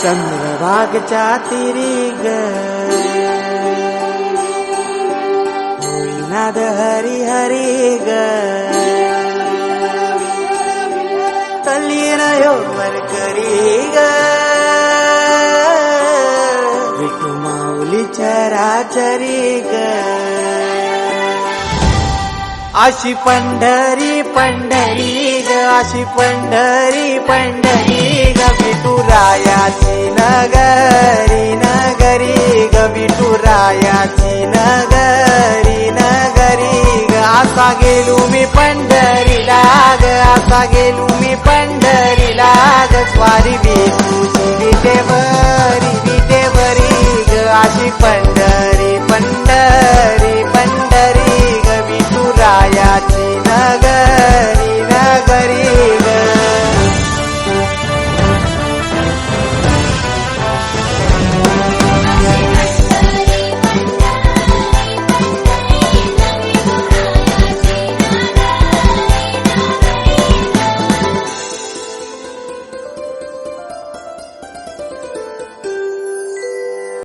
चंद्रभागच्या तिरी ग हरी हरी ग तल्लीन यो करी ग विठू माऊली चराचरी ग अशी पंढरी पंढरी ग अशी पंढरी पंढरी ग नगरी नगरी ग टुरायाची नगरी नगरी ग. असा गेलो मी पंढरी लाग असा गेलू मी पंढरी लाग स्वारी बी तुझी विटेवरी ग. अशी पंढरी